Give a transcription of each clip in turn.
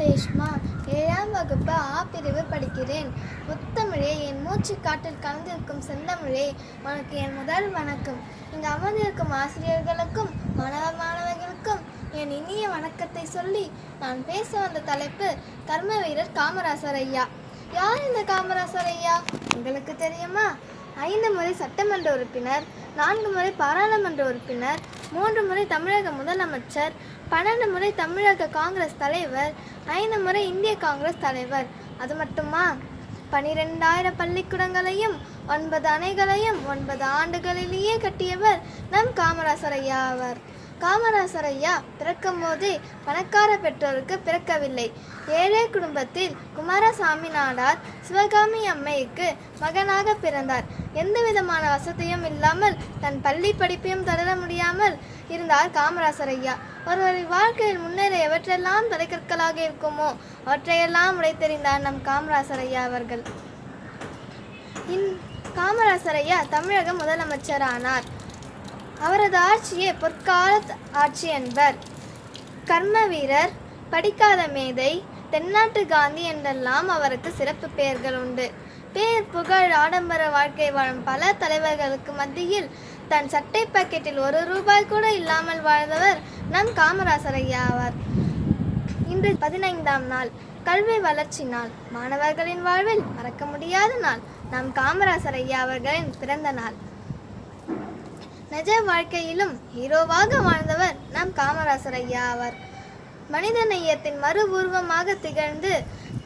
ரேஷ்மா ஏழாம் வகுப்பு ஆ பிரிவு படிக்கிறேன். முத்தமிழே என் மூச்சு காட்டில் கலந்திருக்கும் செந்தமிழே உனக்கு என் முதல் வணக்கம். இங்கு அமர்ந்திருக்கும் ஆசிரியர்களுக்கும் மாணவ மாணவர்களுக்கும் என் இனிய வணக்கத்தை சொல்லி நான் பேச வந்த தலைப்பு கர்ம வீரர் காமராசர் ஐயா. யார் இந்த காமராசர் ஐயா? உங்களுக்கு தெரியுமா? ஐந்து முறை சட்டமன்ற உறுப்பினர் நான்கு முறை பாராளுமன்ற உறுப்பினர் மூன்று முறை தமிழக முதலமைச்சர் பன்னெண்டு முறை தமிழக காங்கிரஸ் தலைவர் ஐந்து முறை இந்திய காங்கிரஸ் தலைவர். அது மட்டுமா? பனிரெண்டாயிரம் பள்ளிக்கூடங்களையும் ஒன்பது அணைகளையும் ஒன்பது ஆண்டுகளிலேயே கட்டியவர் நம் காமராசர் ஐயா ஆவார் காமராசர் ஐயா பிறக்கும் போதே பணக்கார பெற்றோருக்கு பிறக்கவில்லை. ஏழை குடும்பத்தில் குமாரசாமி நாடார் சிவகாமி அம்மைக்கு மகனாக பிறந்தார். எந்த விதமான வசதியும் இல்லாமல் தன் பள்ளி படிப்பையும் தொடர முடியாமல் இருந்தார் காமராசர் ஐயா ஒருவரின் வாழ்க்கையில் முன்னேற எவற்றெல்லாம் தலைக்கற்களாக இருக்குமோ அவற்றையெல்லாம் உடைத்தெறிந்தார் நம் காமராசர் ஐயா அவர்கள். இன் காமராசர் ஐயா தமிழக முதலமைச்சரானார். அவரது ஆட்சியே பொற்கால ஆட்சி என்பர். கர்ம வீரர் படிக்காத மேதை தென்னாட்டு காந்தி என்றெல்லாம் அவருக்கு சிறப்பு பெயர்கள் உண்டு. பேர் புகழ் ஆடம்பர வாழ்க்கை வாழும் பல தலைவர்களுக்கு மத்தியில் தன் சட்டை பாக்கெட்டில் ஒரு ரூபாய் கூட இல்லாமல் வாழ்ந்தவர் நம் காமராசர் ஐயா ஆவார். இன்று பதினைந்தாம் நாள் கல்வி வளர்ச்சி நாள். மாணவர்களின் வாழ்வில் மறக்க முடியாத நாள். நம் காமராசர் ஐயா அவர்களின் பிறந்த நாள். நிஜ வாழ்க்கையிலும் ஹீரோவாக வாழ்ந்தவர் நம் காமராசர் ஐயா ஆவார். மனித நேயத்தின் மறு உருவமாக திகழ்ந்து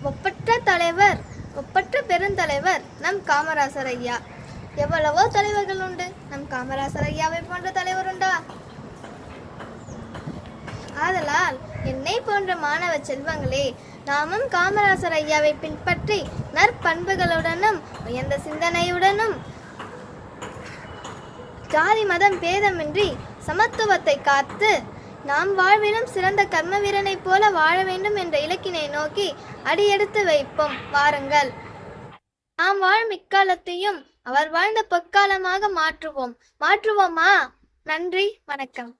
ஒப்பற்ற தலைவர் ஒப்பற்ற பெருந்தலைவர் நம் காமராசர் ஐயா. எவ்வளவோ தலைவர்கள் உண்டு. நம் காமராசர் ஐயாவை போன்ற தலைவர் உண்டா? ஆதலால் என்னை போன்ற மாணவ செல்வங்களே நாமும் காமராசர் ஐயாவை பின்பற்றி நற்பண்புகளுடனும் உயர்ந்த சிந்தனையுடனும் ஜாதி மதம் பேதமின்றி சமத்துவத்தை காத்து நாம் வாழ்விலும் சிறந்த கர்ம வீரனைப் போல வாழ வேண்டும் என்ற இலக்கினை நோக்கி அடியெடுத்து வைப்போம். வாருங்கள். நாம் வாழும் இக்காலத்தையும் அவர் வாழ்ந்த பொற்காலமாக மாற்றுவோம். மாற்றுவோமா? நன்றி. வணக்கம்.